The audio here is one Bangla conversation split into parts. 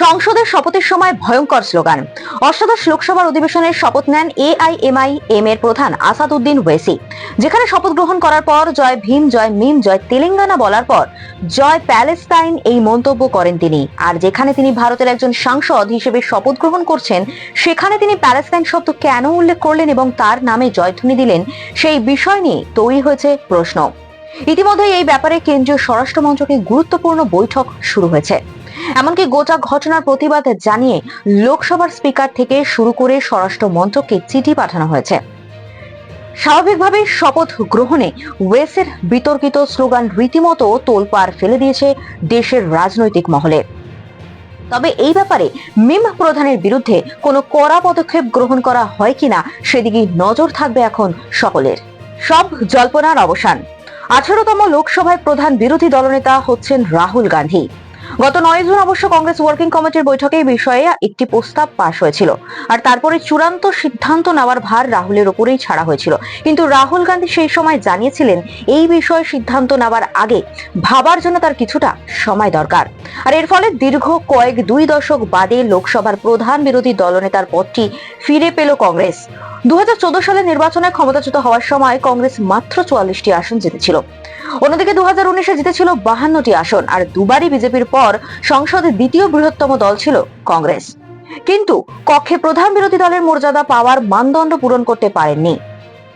সংসদের শপথের সময় ভয়ঙ্কর স্লোগান। অষ্টাদশ লোকসভার অধিবেশনের শপথ নেন এআইএমআইএম এর প্রধান আসাদউদ্দিন ওয়েসি। যেখানে শপথ গ্রহণ করার পর জয় ভীম, জয় মিম, জয় তেলেঙ্গানা বলার পর জয় প্যালেস্তাইন এই মন্তব্য করেন তিনি। আর যেখানে তিনি ভারতের একজন সাংসদ হিসেবে শপথ গ্রহণ করছেন, সেখানে তিনি প্যালেস্তাইন শব্দ কেন উল্লেখ করলেন এবং তার নামে জয়ধ্বনি দিলেন, সেই বিষয় নিয়ে তৈরি হয়েছে প্রশ্ন। ইতিমধ্যে এই ব্যাপারে কেন্দ্রীয় স্বরাষ্ট্র মন্ত্রকে গুরুত্বপূর্ণ বৈঠক শুরু হয়েছে। এমনকি গোটা ঘটনার প্রতিবাদ জানিয়ে লোকসভার স্পিকার থেকে শুরু করে স্বরাষ্ট্র মন্ত্রককে চিঠি পাঠানো হয়েছে। স্বাভাবিকভাবে শপথ গ্রহণে ওয়েসের বিতর্কিত স্লোগান রীতিমতো তোলপাড় ফেলে দিয়েছে দেশের রাজনৈতিক মহলে। তবে এই ব্যাপারে মিম প্রধানের বিরুদ্ধে কোনো কড়া পদক্ষেপ গ্রহণ করা হয় কিনা সেদিকে নজর থাকবে এখন সকলের। সব জল্পনার অবসান। আঠারোতম লোকসভায় প্রধান বিরোধী দলনেতা হচ্ছেন রাহুল গান্ধী। গত নয় জুন অবশ্য কংগ্রেস ওয়ার্কিং কমিটির বৈঠকে এই বিষয়ে একটি প্রস্তাব পাশ হয়েছিল। আর তারপরে চূড়ান্ত সিদ্ধান্ত নেওয়ার ভার রাহুলের ওপরেই ছাড়া হয়েছিল। কিন্তু রাহুল গান্ধী সেই সময় জানিয়েছিলেন, এই বিষয়ে সিদ্ধান্ত নেওয়ার আগে ভাবার জন্য তার কিছুটা সময় দরকার। আর এর ফলে দীর্ঘ কয়েক দুই দশক বাদে লোকসভার প্রধান বিরোধী দলনেতার পদটি ফিরে পেল কংগ্রেস। দুই হাজার চোদ্দ সালে নির্বাচনে ক্ষমতাচ্যুত হওয়ার সময় কংগ্রেস মাত্র চুয়াল্লিশটি আসন জিতেছিল। অন্যদিকে দু হাজার উনিশে জিতেছিল বাহান্নটি আসন, আর দুবারই বিজেপির পর সংসদে দ্বিতীয় বৃহত্তম দল ছিল কংগ্রেস। কিন্তু কক্ষে প্রধান বিরোধী দলের মর্যাদা পাওয়ার মানদণ্ড পূরণ করতে পারেননি।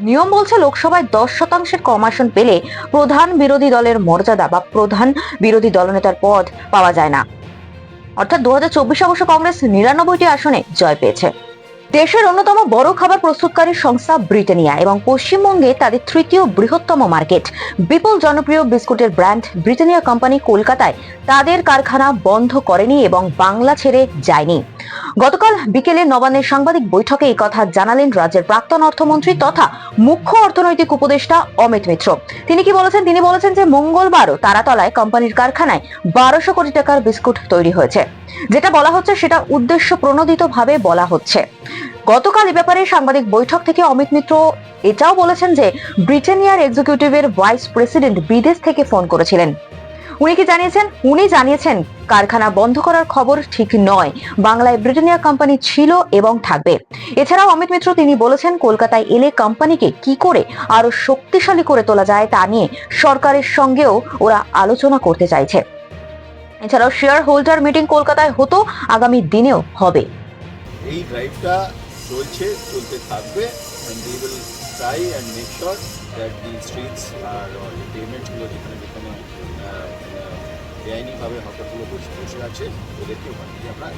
নিয়ম বলছে লোকসভায় দশ শতাংশের কম আসন পেলে প্রধান বিরোধী দলের মর্যাদা বা প্রধান বিরোধী দলনেতার পদ পাওয়া যায় না। অর্থাৎ দু হাজার চব্বিশে অবশ্য কংগ্রেস নিরানব্বইটি আসনে জয় পেয়েছে। দেশের অন্যতম বড় খাবার প্রস্তুতকারী সংস্থা ব্রিটানিয়া এবং পশ্চিমবঙ্গে তাদের তৃতীয় বৃহত্তম মার্কেট। বিপুল জনপ্রিয় বিস্কুটের ব্র্যান্ড ব্রিটানিয়া কোম্পানি কলকাতায় তাদের কারখানা বন্ধ করেনি এবং বাংলা ছেড়ে যায়নি। গতকাল বিকেলে নবান্নের সাংবাদিক বৈঠকে এই কথা জানালেন রাজ্যের প্রাক্তন অর্থমন্ত্রী তথা মুখ্য অর্থনৈতিক উপদেষ্টা অমিত মিত্র। তিনি কি বলেছেন? তিনি বলেছেন যে মঙ্গলবারও তারাতলায় কোম্পানির কারখানায় বারোশো কোটি টাকার বিস্কুট তৈরি হয়েছে। যেটা বলা হচ্ছে, সেটা উদ্দেশ্য প্রণোদিতভাবে বলা হচ্ছে। গতকাল এ ব্যাপারে সাংবাদিক বৈঠক থেকে অমিত মিত্র এটাও বলেছেন যে ব্রিটেনিয়ার এক্সিকিউটিভের ভাইস প্রেসিডেন্ট বিদেশ থেকে ফোন করেছিলেন। উনি কি জানিয়েছেন? উনি জানিয়েছেন কারখানা বন্ধ করার খবর ঠিক নয়। বাংলায় ব্রিটানিয়া কোম্পানি ছিল এবং থাকবে। এছাড়াও অমিত মিত্র তিনি বলেছেন, কলকাতায় এলে কোম্পানিকে কি করে আরও শক্তিশালী করে তোলা যায় তা নিয়ে সরকারের সঙ্গেও ওরা আলোচনা করতে চাইছে। এছাড়াও শেয়ার হোল্ডার মিটিং কলকাতায় হতো, আগামী দিনেও হবে। এই ড্রাইভটা চলছে, চলতে থাকবে and we will try and make sure that the streets আর পেমেন্টগুলো যেখানে যেখানে বেআইনিভাবে হকারগুলো বসে বসে আছে ওদেরকে ওখান থেকে আমরা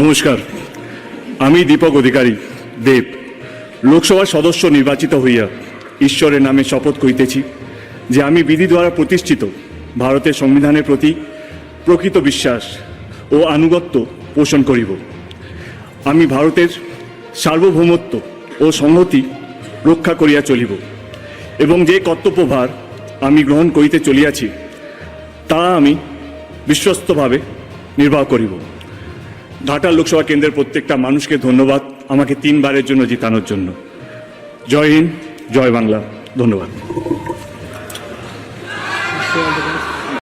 নমস্কার। আমি দীপক অধিকারী দেব। লোকসভার সদস্য নির্বাচিত হইয়া ঈশ্বরের নামে শপথ করিতেছি যে আমি বিধি দ্বারা প্রতিষ্ঠিত ভারতের সংবিধানের প্রতি প্রকৃত বিশ্বাস ও আনুগত্য পোষণ করিব। আমি ভারতের সার্বভৌমত্ব ও সংহতি রক্ষা করিয়া চলিব। এবং যে কর্তব্যভার আমি গ্রহণ করিতে চলিয়াছি, তা আমি বিশ্বস্তভাবে নির্বাহ করিব। ঘাটাল লোকসভা কেন্দ্রের প্রত্যেকটা মানুষকে ধন্যবাদ আমাকে তিনবারের জন্য জিতানোর জন্য। জয় হিন্দ, জয় বাংলা। ধন্যবাদ।